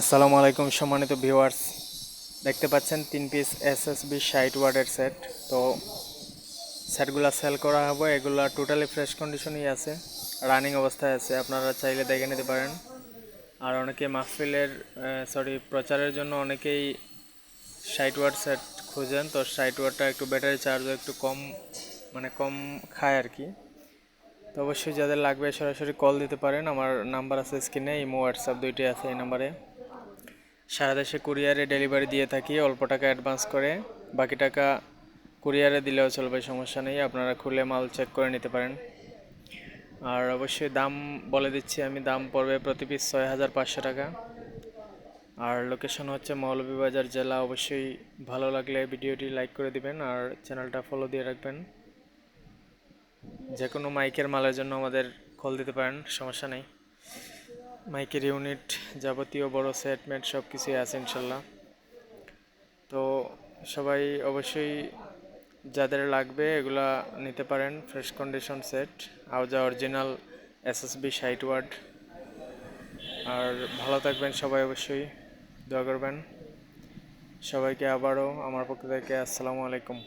আসসালামু আলাইকুম সম্মানিত ভিউয়ার্স। দেখতে পাচ্ছেন তিন পিস এস এস বি ষাট ওয়ার্ডের সেট তো সেটগুলো সেল করা হবে। এগুলো টোটালি ফ্রেশ কন্ডিশনই আছে রানিং অবস্থায় আছে। আপনারা চাইলে দেখে নিতে পারেন। আর অনেকে মাহফিলের সরি প্রচারের জন্য অনেকেই ষাট ওয়ার্ড সেট খুঁজেন। তো ষাট ওয়ার্ডটা একটু ব্যাটারি চার্জও একটু কম মানে কম খায় আর কি। তো অবশ্যই যাদের লাগবে সরাসরি কল দিতে পারেন। আমার নাম্বার আছে স্ক্রিনে ইমো হোয়াটসঅ্যাপ দুইটাই আছে এই নাম্বারে সারা দেশে কুরিয়ারে ডেলিভারি দিয়ে থাকি, অল্প টাকা অ্যাডভান্স করে। বাকি টাকা কুরিয়ারে দিলেও চলবে, সমস্যা নেই, আপনারা খুলে মাল চেক করে নিতে পারেন। আর অবশ্যই দাম বলে দিচ্ছি, আমি দাম পড়বে প্রতি পিস ছয় হাজার পাঁচশো টাকা। আর লোকেশন হচ্ছে মৌলভীবাজার জেলা, অবশ্যই ভালো লাগলে ভিডিওটি লাইক করে দিবেন আর চ্যানেলটা ফলো দিয়ে রাখবেন। যে কোনো মাইকের মালের জন্য আমাদের কল দিতে পারেন, সমস্যা নেই। মাইকের ইউনিট যাবতীয় বড় সেট মেট সব কিছুই আছে ইনশাল্লাহ। তো সবাই অবশ্যই যাদের লাগবে এগুলা নিতে পারেন ফ্রেশ কন্ডিশন সেট আউজা অরিজিনাল এসএসবি সাইট ওয়ার্ড আর ভালো থাকবেন সবাই অবশ্যই, দোয়া করবেন। সবাইকে আবারও, আমার পক্ষ থেকে আসসালামু আলাইকুম।